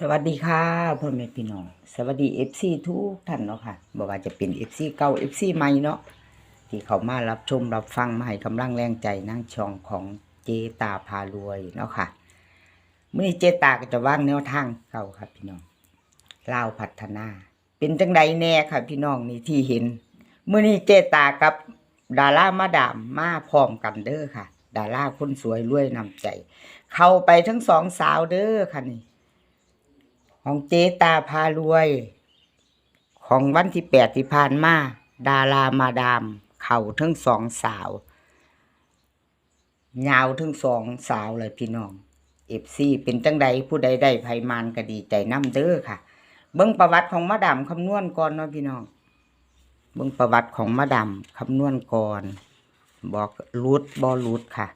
สวัสดีค่ะพ่อแม่พี่น้อง สวัสดีเอฟซีทุกท่านเนาะค่ะบอกว่าจะเป็นเอฟซีเก่าเอฟซีใหม่เนาะที่เขามารับชมรับฟังมาให้กำลังแรงใจนั่งช่องของเจตาพารวยเนาะค่ะมื่อนี้เจตาก็จะว่างแนวทางเก่าครับพี่น้องลาวพัฒนา เป็นจังใดแน่ค่ะ พี่น้องนี่ที่เห็นมื่อนี้เจตากับดารามาดามมาพร้อมกันเด้อค่ะ ดาราคนสวยรวยนำใจ เข้าไปทั้งสองสาวเด้อค่ะนี่ ของเจตาพารวย ของวันที่แปดที่ผ่านมาดารามาดาม เข่าทั้งสองสาวยาวทั้งสองสาวเลยพี่น้องเอฟซีเป็นจังใดผู้ใดได้ภัยมานก็ดีใจน้ำเด้อค่ะ เบิ้องประวัติของมาดามคำนวณก่อนเนาะพี่น้องเบิ้องประวัติของมาดามคำนวณก่อนบอกรูดบอรูดค่ะ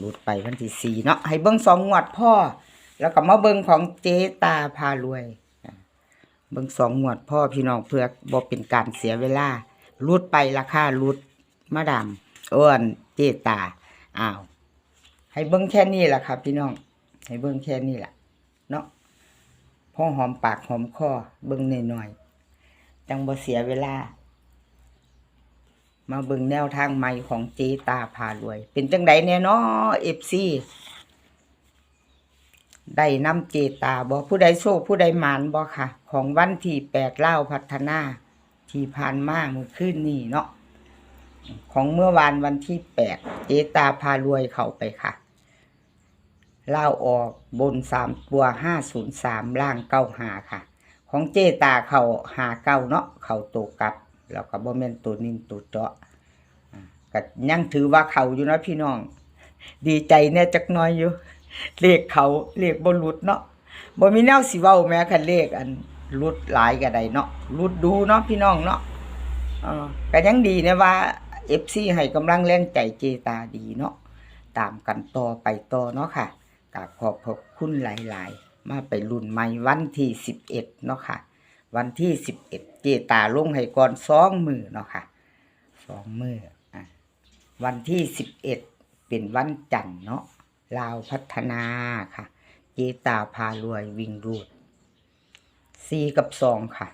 รูดไปวันที่สี่เนาะให้เบิ้องสองงวดพ่อ แล้วก็มาเบิ่งของเจตาพารวย เบิ่งสองงวดพ่อพี่น้องเพื่อบ่เป็นการเสียเวลารูดไปราคารูดมาดามอ้วนเจตาอ้าวให้เบิ่งแค่นี้แหละครับ พี่น้อง ให้เบิ่งแค่นี้แหละเนาะพ่อหอมปากหอมคอเบิ่งหน่อยๆจังบ่เสียเวลา มาเบิ่งแนวทางใหม่ของเจตาพารวย เป็นจังไดแน่เนาะ FC ได้นำเจตาบ่ผู้ใดโชคผู้ใดหมานบ่ค่ะ ของวันที่แปดเล่าพัฒนา ที่ผ่านมาเมื่อคืนนี้เนาะของเมื่อวานวันที่แปดเจตาพารวยเข้าไปค่ะเล่าออกบนสามตัวห้าศูนย์สามล่างเก้าหาค่ะ ของเจตาเขาหาเก้าเนาะเขาตัวกลับ แล้วก็บ่แม่นตัวนิ่งตัวเจาะก็ยังถือว่าเขาอยู่นะพี่น้อง ดีใจเนี่ยจักน้อยอยู่ เลขเขาเลขบ่หลุดเนาะบ่มีแนวสิเว้าแม้คันเลขอันหลุดหลายก็ได้เนาะหลุดดูเนาะพี่น้องเนาะเออก็ยังดีนะว่า FC ให้กำลังแรงใจเจตาดีเนาะตามกันต่อไปต่อเนาะค่ะกราบขอบพระคุณหลายๆ มาไปรุ่นใหม่วันที่11เอ็ดเนาะค่ะ วันที่11เอ็ดเจตาลงให้ก่อน2มือเนาะค่ะสองมืออะวันที่11เป็นวันจันทร์เนาะ ลาวพัฒนาค่ะเจตาพารวยวิ่งรูดสี่กับสองค่ะ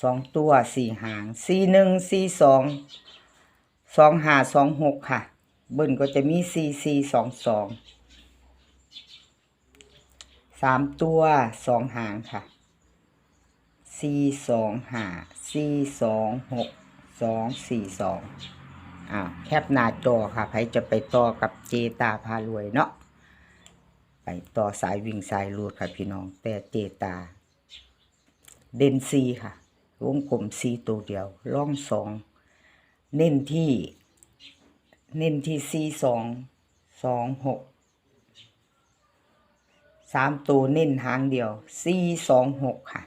สองตัวสี่หางสี่หนึ่งสี่สองสองหาสองหกค่ะ เบิ้ลก็จะมีสี่สี่สองสองสามตัวสองหางค่ะสี่สองหาสี่สองหกสองสี่สอง อ่าแคปหน้าจอค่ะใครจะไปต่อกับเจตาพารวยเนาะไปต่อสายวิ่งสายรูดค่ะพี่น้อง แต่เจตา เด่นซีค่ะ วงกลมซีตัวเดียวล่องสอง เน้นที่ เน้นที่ซีสองสองหกสามตัวเน้นหางเดียวซีสองหกค่ะ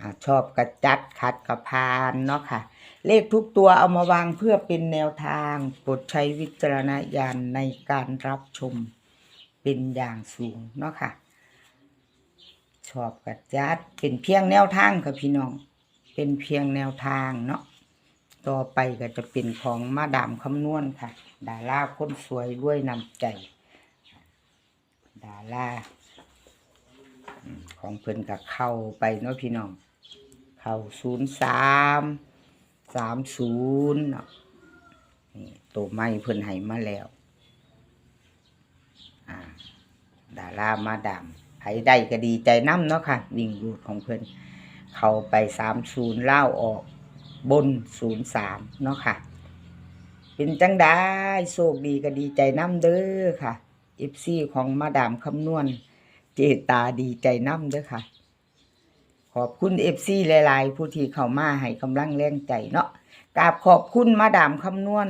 อ่าชอบกระจัดขัดกระพานเนาะค่ะ เลขทุกตัวเอามาวางเพื่อเป็นแนวทางโปรดใช้วิจารณญาณในการรับชมเป็นอย่างสูงเนาะค่ะชอบกระจัดเป็นเพียงแนวทางค่ะพี่น้อง เป็นเพียงแนวทางเนาะต่อไปก็จะเป็นของมาดามคำนวณค่ะ ดาราคนสวยด้วยนำใจ ดาราของเพิ่นก็เข้าไปเนาะพี่น้อง เข้าศูนย์สาม สามศูนย์นี่ตัวไม้เพิ่นให้มาแล้ว อ่า ดารามาดามไผได้ก็ดีใจน้ำเนาะค่ะ วิ่งรูดของเพิ่นเข้าไปสามศูนย์เล่าออกบนศูนย์สามเนาะค่ะ เป็นจังได้โชคดีก็ดีใจน้ำเด้อค่ะเอฟซีของมาดามคำนวณ เจตาดีใจน้ำเด้อค่ะ ขอบคุณเอฟซีหลายๆ ผู้ที่เข้ามาให้กำลังแรงใจเนาะกราบขอบคุณมาดามคำนวณ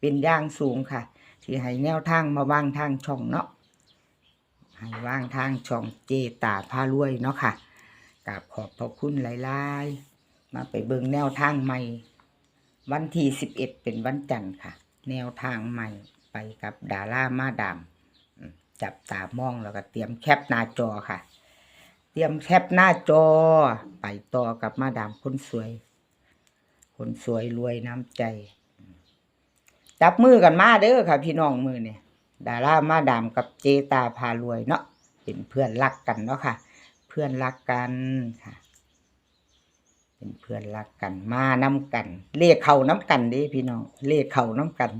เป็นอย่างสูงค่ะ ที่ให้แนวทางมาวางทางช่องเนาะให้วางทางช่องเจตาพารวยเนาะค่ะกราบขอบพระคุณหลายๆ มาไปเบิ่งแนวทางใหม่ วันที่สิบเอ็ดเป็นวันจันทร์ค่ะ แนวทางใหม่ไปกับดารามาดามอืมจับตามองแล้วก็เตรียมแคปหน้าจอค่ะ เตรียมแคปหน้าจอ ไปต่อกับมาดามคนสวย คนสวยรวยน้ำใจ จับมือกันมาเด้อค่ะ พี่น้องมือเนี่ยดารามาดามกับเจตาพารวยเนาะเป็นเพื่อนรักกันเนาะค่ะ เพื่อนรักกันค่ะ เป็นเพื่อนรักกันมาน้ำกัน เลขเข่าน้ำกันดิพี่น้องเลขเข่าน้ำกัน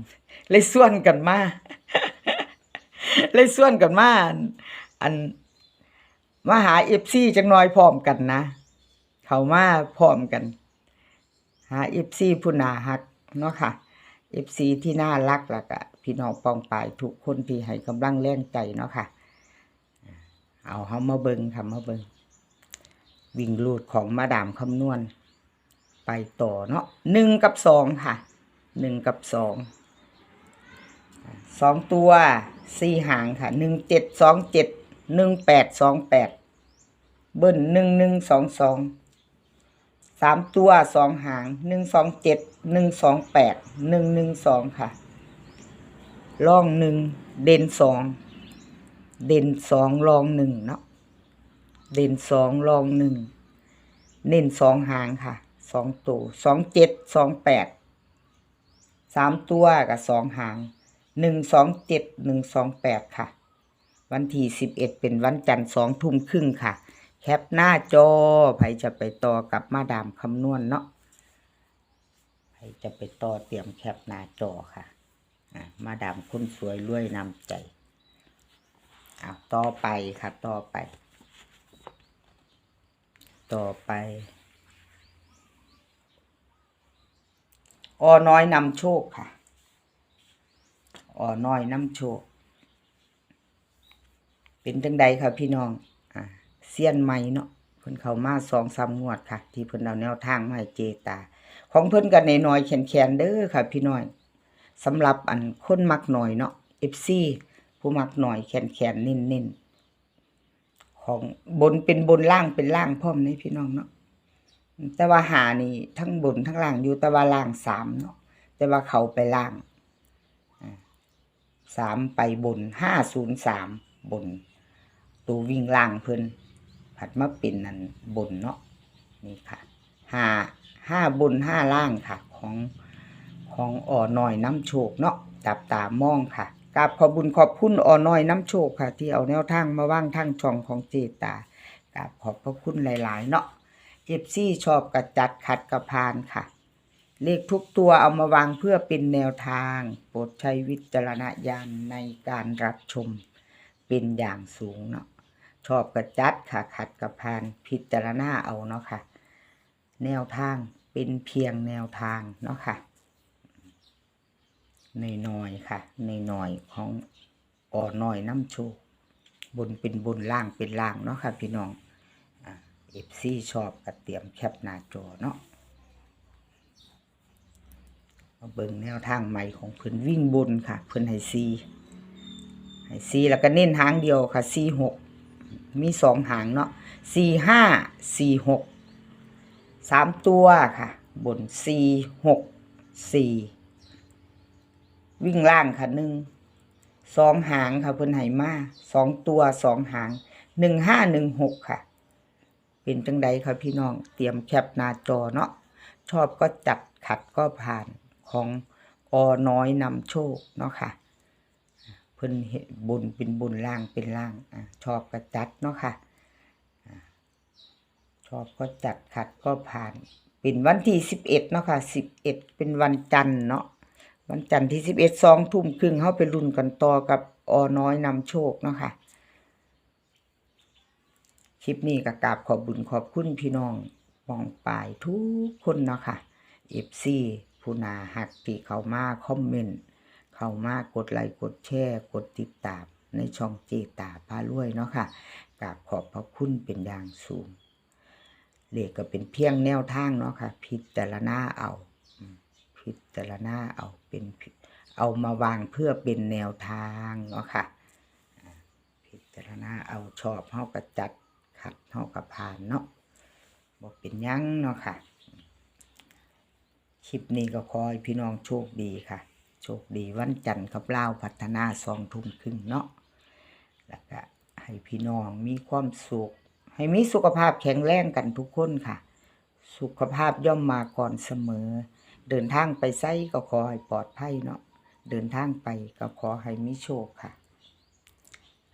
เลยส่วนกันมาเลยส่วนกันมาอัน มาหาเอฟซีจังน้อยพร้อมกันนะ เขามาพร้อมกัน หาเอฟซีผู้นาฮักเนาะค่ะเอฟซีที่น่ารักล้วก็พี่น้องปองปายทุกคนที่ให้กำลังแรงใจเนาะค่ะ เอาเฮามาเบิงค่ะมาเบิงวิ่งลูดของมาดามคำนวณ ไปต่อเนาะหนึ่งกับสองค่ะหนึ่งกับสองสองตัวสี่หางค่ะหนึ่งเจ็ดสองเจ็ด หนึ่งแปดสองแปดเบิ้ลหนึ่งหนึ่งสองสองสามตัวสองหางหนึ่งสองเจ็ดหนึ่งสองแปดหนึ่งหนึ่งสองค่ะล่องหนึ่งเด่นสองเด่นสองรองหนึ่งเนาะเด่นสองรองหนึ่งเน้นสองหางค่ะสองตัวสองเจ็ดสองแปดสามตัวกับสองหางหนึ่งสองเจ็ดหนึ่งสองแปดค่ะ วันที่สิบเอ็ดเป็นวันจันทร์สองทุ่มครึ่งค่ะ แคปหน้าจอใครจะไปต่อกับมาดามคำนวณเนาะใครจะไปต่อเตรียมแคปหน้าจอค่ะอะ มาดามคนสวยรวยนำใจเอาต่อไปค่ะต่อไป ต่อไปอน้อยนำโชคค่ะอน้อยนำโชค เป็นจังใดค่ะพี่น้องอ่าเซียนใหม่เนาะเพิ่นเข้ามาสองสามงวดค่ะ ที่เพิ่นเอาแนวทางมาให้เจตา ของเพิ่นกันในน้อยๆแขนๆเด้อค่ะ พี่น้อยสำหรับอันคนมักหน่อยเนาะ FC ผู้มักหน่อยแขนๆเน้นๆของบนเป็นบนล่างเป็นล่างพร้อมนี่พี่น้องเนาะแต่ว่าหานี่ทั้งบนทั้งล่างอยู่แต่ว่าล่างสามเนาะแต่ว่าเขาไปล่างสามไปบนห้าศูนย์สามบน ตัววิ่งล่างเพิ่นผัดมาเป็นนั่นบนเนาะนี่ค่ะห้าห้าบนห้าล่างค่ะ ของของอ่อน้อยน้ำโชคเนาะจับตามองค่ะกราบขอบุญขอบคุณอ่อน้อยน้ำโชคค่ะ ที่เอาแนวทางมาว่างทางช่องของเจตากราบขอบพระคุณหลาย ๆ เนาะเอฟซี่ชอบกระจัดขัดกระพานค่ะ เลขทุกตัวเอามาวางเพื่อเป็นแนวทาง โปรดใช้วิจารณญาณในการรับชมเป็นอย่างสูงเนาะ ชอบกระจัดค่ะขัดกระพานพิจารณาเอาเนาะค่ะ แนวทางเป็นเพียงแนวทางเนาะค่ะในน้อยค่ะ ในน้อยของอ่อนน้อยน้ำโชคบนเป็นบนล่างเป็นล่างเนาะค่ะ พี่น้องเอฟซีชอบกระเตรียมแคปหน้าจอเนาะเบิ่งแนวทางใหม่ของเพิ่นวิ่งบนค่ะ เพิ่นให้ซีให้ซีแล้วก็เน้นหางเดียวค่ะสี่หก มีสองหางเนาะสี่ห้าสี่หกสามตัวค่ะ บนสี่หกสี่วิ่งล่างค่ะหนึ่งสองหางค่ะเพิ่นไหมาสองตัวสองหางหนึ่งห้าหนึ่งหกค่ะ เป็นจังใดค่ะพี่น้องเตรียมแคปหน้าจอเนาะชอบก็จัดขัดก็ผ่านของอน้อยนำโชคเนาะค่ะ เพิ่นเห็นบุญเป็นบุญล่างเป็นล่างอะชอบก็จัดเนาะค่ะชอบก็จัดขัดก็ผ่าน เป็นวันที่สิบเอ็ดเนาะค่ะสิบเอ็ดเป็นวันจันทร์เนาะวันจันทร์ที่สิบเอ็ดสองทุ่มครึ่งเข้าไปรุ่นกันต่อกับอน้อยนำโชคเนาะค่ะคลิปนี้ก็กราบขอบบุญขอบคุณพี่น้องมองปายทุกคนเนาะค่ะเอฟซีผู้นาหักที่เขามาคอมเมนต์ เข้ามากดไลค์กดแชร์กดติดตามในช่องเจตาพารวยเนาะค่ะกราบขอบพระคุณเป็นอย่างสูงเลขก็เป็นเพียงแนวทางเนาะค่ะ พิจารณาเอา พิจารณาเอาเป็นเอามาวางเพื่อเป็นแนวทางเนาะค่ะอ่าพิจารณาเอาชอบเฮากระจัดขัดเฮากระผ่านเนาะบอกเป็นยังเนาะค่ะ คลิปนี้ก็ขอให้พี่น้องโชคดีค่ะ โชคดีวันจันทร์กับเล่าวพัฒนาสองทุ่มครึ่งเนาะแล้วก็ให้พี่น้องมีความสุข ให้มีสุขภาพแข็งแรงกันทุกคนค่ะ สุขภาพย่อมมาก่อนเสมอ เดินทางไปไสก็ขอให้ปลอดภัยเนาะเดินทางไปก็ขอให้มีโชคค่ะ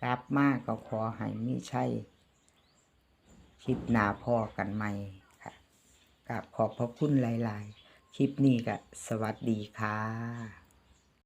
กลับมาก็ขอให้มีชัยคลิปหน้าพ่อกันใหม่ค่ะกับขอบพระคุณหลาย ๆ คลิปนี้ก็สวัสดีค่ะ